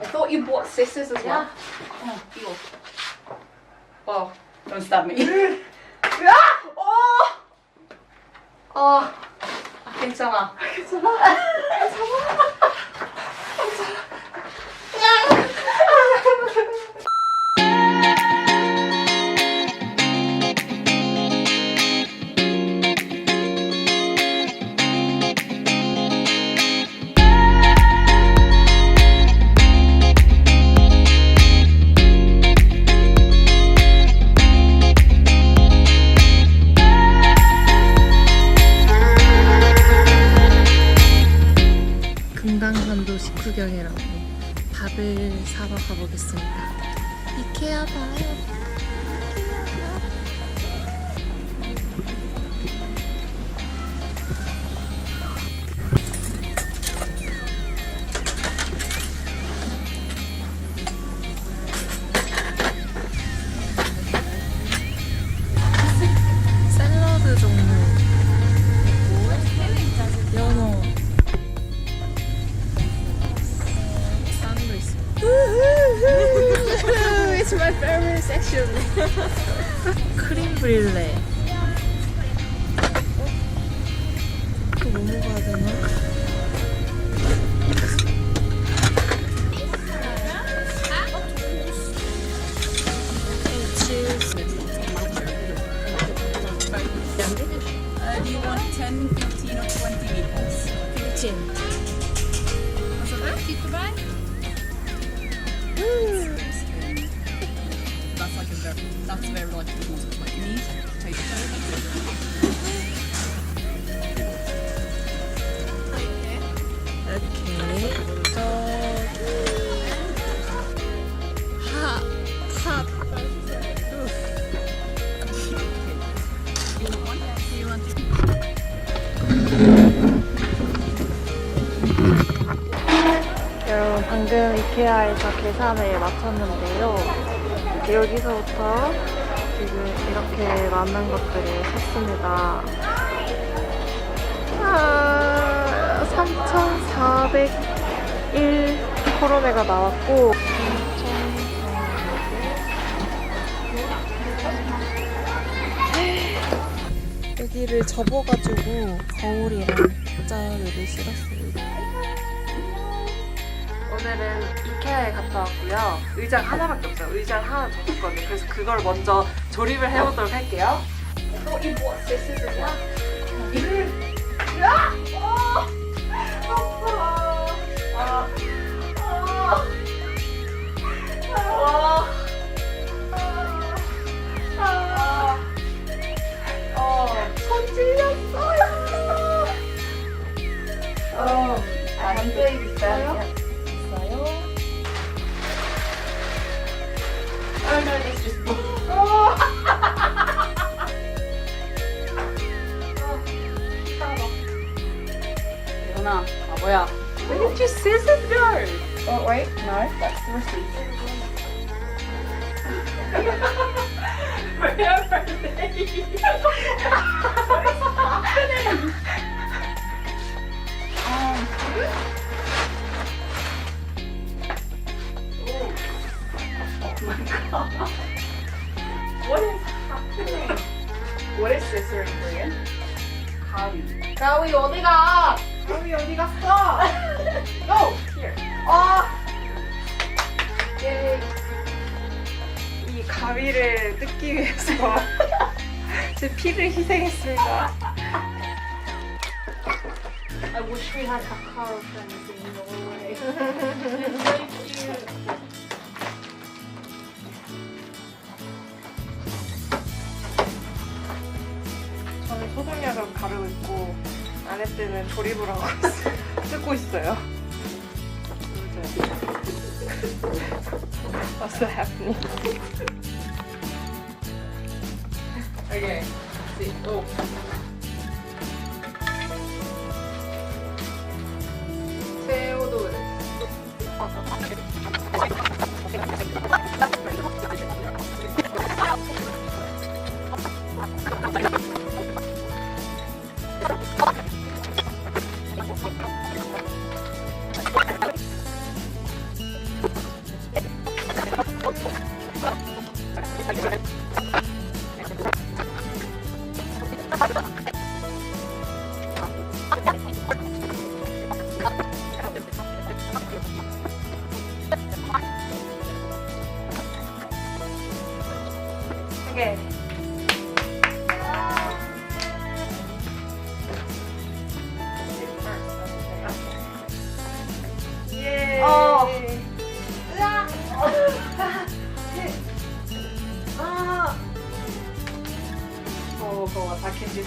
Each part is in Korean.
I thought you bought scissors as well. 어, 이거. Well, don't stab me. 야! 어! 아, 괜찮아. 괜찮아. 금강산도 Do you want 10, 15 or 20 meatballs? 15. That? Keep the bag? That's like a very, that's very like. 이렇게? 여러분 방금 이케아에서 계산을 마쳤는데요. 여기서부터 지금 이렇게 많은 것들을 샀습니다. 아, 3,401 코로네가 나왔고 여기를 접어가지고 거울이랑 모자를 실었습니다. 오늘은 이케아에 갔다 왔고요. 의자가 하나밖에 없어요. 의자를 하나 더 샀거든요. 그래서 그걸 먼저 조립을 해보도록 할게요. I thought you bought scissors as well. 야! 어! 아파. Oh wait, no, that's the receipt. Where are they? What 피를 희생했습니다. I wish we had Hakaro friends in Norway. It's so cute. 저는 소독약을 바르고 있고 아내 때는 조립을 하고 있어요. 쓰고 있어요. What's happening? Okay. 水と西洋道です。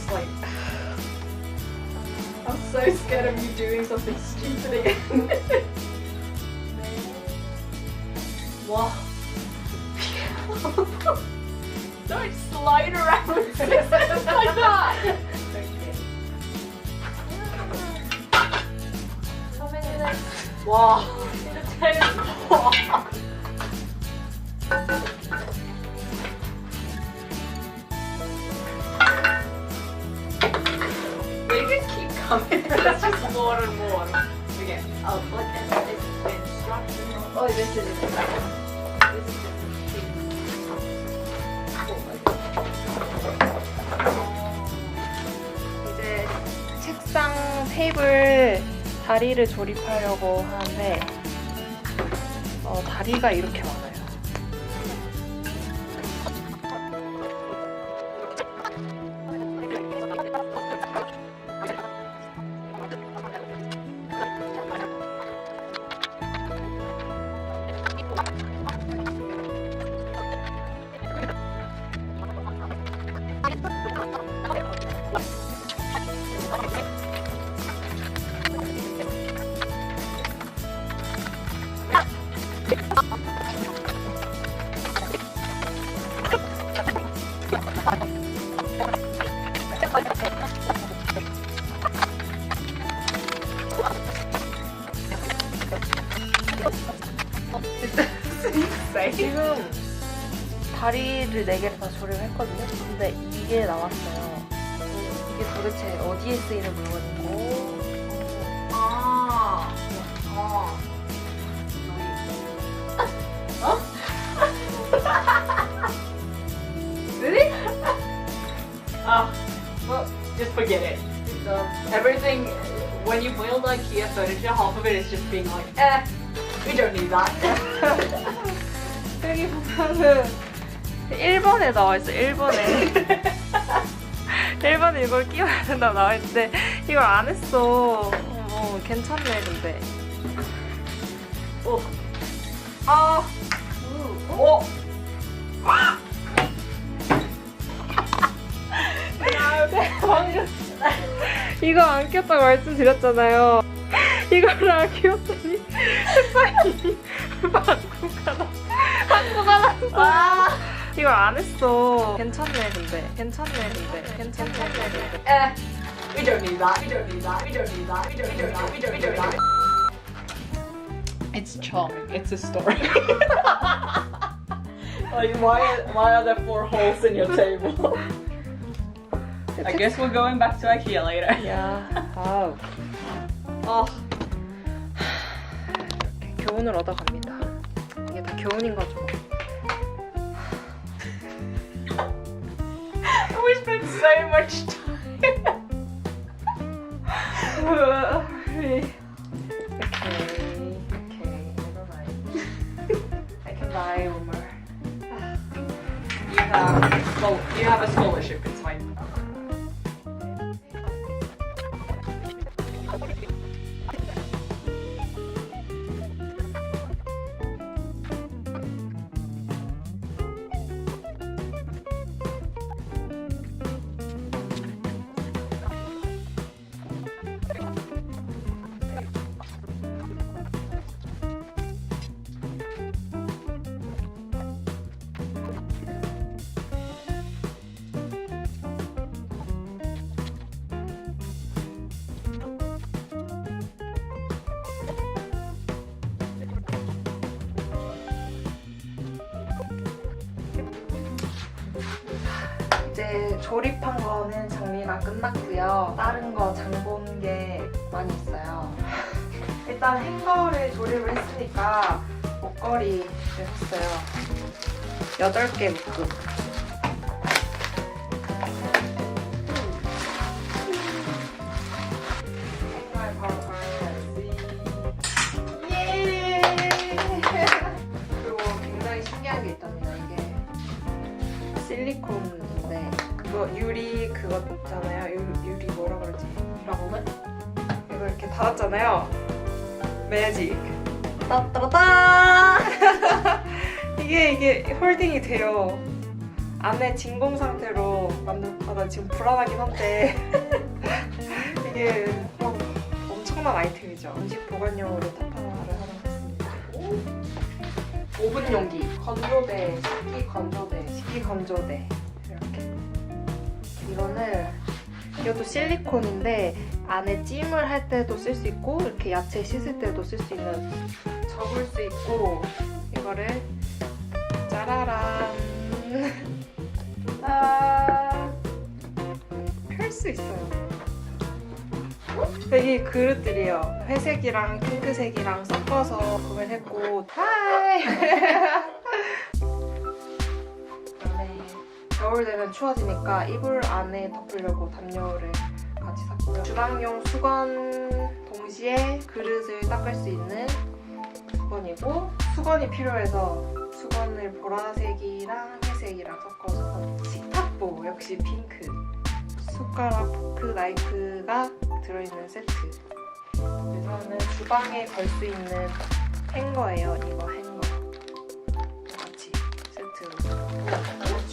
Just like. I'm so scared of you doing something stupid again. 와. Don't slide around like that. Okay. 와. They just keep coming. There's just more and more. Okay. Oh, look at this is the instruction. Oh, this is it. This is sheet. 이제 책상 테이블 다리를 조립하려고 하는데 어, 다리가 이렇게 많아 다리를 네 개를 다 조립했거든요. 근데 이게 나왔어요. 이게 도대체 어디에 쓰이는 물건이고 Ah. Ah. Really? Ah, well, just forget it. Everything, when you build IKEA furniture, half of it is just being like, eh, we don't need that. 여기 보면은 1번에 나와 있어. 1번에 1번에 이걸 끼워야 된다고 나와 있는데 이걸 안 했어. 어, 괜찮네 근데. 오. 아, 오. 이거 안 꼈다고 말씀드렸잖아요. 이거를 안 끼웠더니 색상이 이걸 안 했어. 괜찮네 근데. 괜찮네 근데. 괜찮네 근데. Eh, we don't need that. We don't need that. We don't need that. We don't need that. We don't need that. It's charming. It's a story. Like, why, why are there four holes in your table? I guess we're going back to IKEA later. 야, 아우. 아. 이렇게 교훈을 얻어갑니다. 이게 다 교훈인 거죠. So much time. Okay, okay, never mind. I can buy more. You have, well, you have a scholarship. 이제 조립한 거는 정리가 끝났고요. 다른 거 장본 게 많이 있어요. 일단 행거를 조립을 했으니까 목걸이를 했어요. 8개 묶음. 행거에 바로 걸어야지. 예! 그리고 굉장히 신기한 게 있답니다. 이게 실리콘 그거잖아요. 유, 유리 뭐라 그러지? 라고는? 이거 이렇게 닫았잖아요. 매직. 따따라따. 이게 이게 홀딩이 돼요. 안에 진공 상태로 만들. 아나 지금 불안하긴 한데 이게 어, 엄청난 아이템이죠. 음식 보관용으로 타파를 하나 했습니다. 오븐 용기, 건조대, 식기 건조대, 식기 건조대. 이거는 이것도 실리콘인데 안에 찜을 할 때도 쓸 수 있고 이렇게 야채 씻을 때도 쓸 수 있는 접을 수 있고 이거를 짜라란 아, 펼수 있어요. 여기 그릇들이에요. 회색이랑 핑크색이랑 섞어서 구매했고 하이 겨울 되면 추워지니까 이불 안에 덮으려고 담요를 같이 샀고요. 주방용 수건 동시에 그릇을 닦을 수 있는 수건이고 수건이 필요해서 수건을 보라색이랑 회색이랑 섞어서 식탁보 역시 핑크. 숟가락, 포크, 나이프가 들어있는 세트. 그래서 는 주방에 걸 수 있는 행거예요 이거 행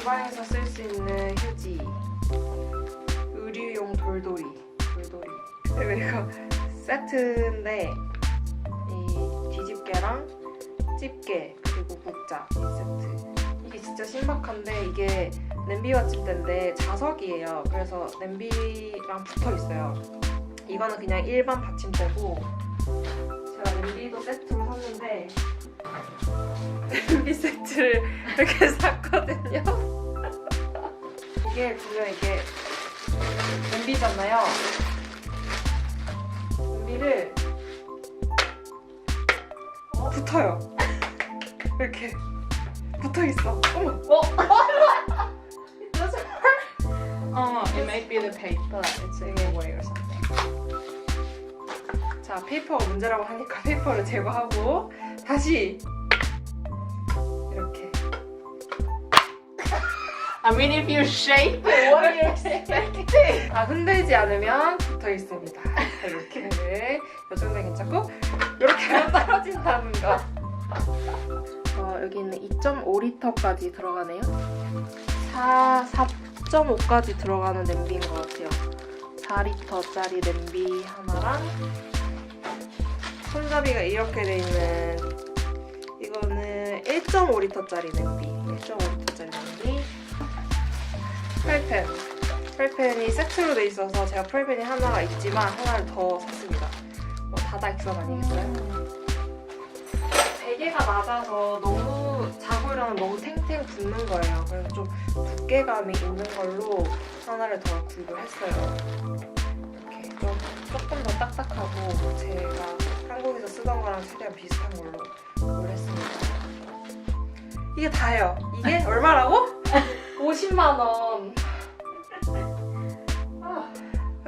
주방에서 쓸 수 있는 휴지. 의류용 돌돌이. 돌돌이. 그리고 이거 세트인데 이 뒤집개랑 집게 그리고 국자 이 세트. 이게 진짜 신박한데 이게 냄비 받침대인데 자석이에요. 그래서 냄비랑 붙어 있어요. 이거는 그냥 일반 받침대고 제가 냄비도 세트로 샀는데 냄비 세트를 이렇게 샀거든요 이게 보면 이게 냄비잖아요. 냄비를 어, 붙어요. 이렇게 붙어 있어. 어머. 어? It doesn't work. Oh, it might be the paper. It's in the way or something. 자, 페이퍼가 문제라고 하니까 페이퍼를 제거하고 다시 I mean, if you shape it, what are you expecting? 아, 흔들지 않으면 붙어 있습니다. 이렇게. 이 정도 괜찮고 이렇게 하면 떨어진다는 거. 어, 여기는 2.5리터까지 들어가네요. 4, 4.5까지 들어가는 냄비인 것 같아요. 4리터짜리 냄비 하나랑 손잡이가 이렇게 돼 있는 이거는 1.5리터짜리 냄비. 1.5리터짜리 냄비. 프라이팬. 프라이팬이 세트로 돼 있어서 제가 프라이팬이 하나가 있지만 하나를 더 샀습니다. 뭐 다다익선 아니겠어요? 베개가 낮아서 너무 자고 일어나면 너무 탱탱 붓는 거예요. 그래서 좀 두께감이 있는 걸로 하나를 더 구입을 했어요. 이렇게 좀 조금 더 딱딱하고 제가 한국에서 쓰던 거랑 최대한 비슷한 걸로 했습니다. 이게 다예요. 이게 얼마라고? 50만 원.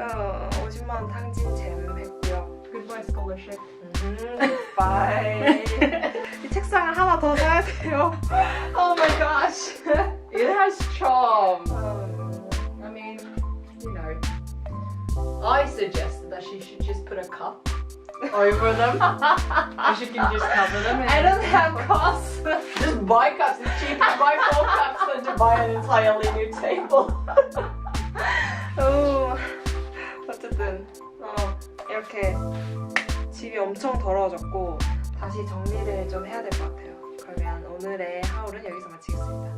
아, 어, 50만 원 탕진 잼 했고요. Goodbye scholarship. 음, 바이. 이 책상을 하나 더 사야 돼요. Oh my gosh. It has charm. 음, I mean, you know. I suggested that she should just put a cup over them. and she can just cover them. I don't have costs. Just buy cups. It's cheaper to buy four cups than to buy an entirely new table. 오, 어쨌든 어, 이렇게 집이 엄청 더러워졌고 다시 정리를 좀 해야 될 것 같아요. 그러면 오늘의 하울은 여기서 마치겠습니다.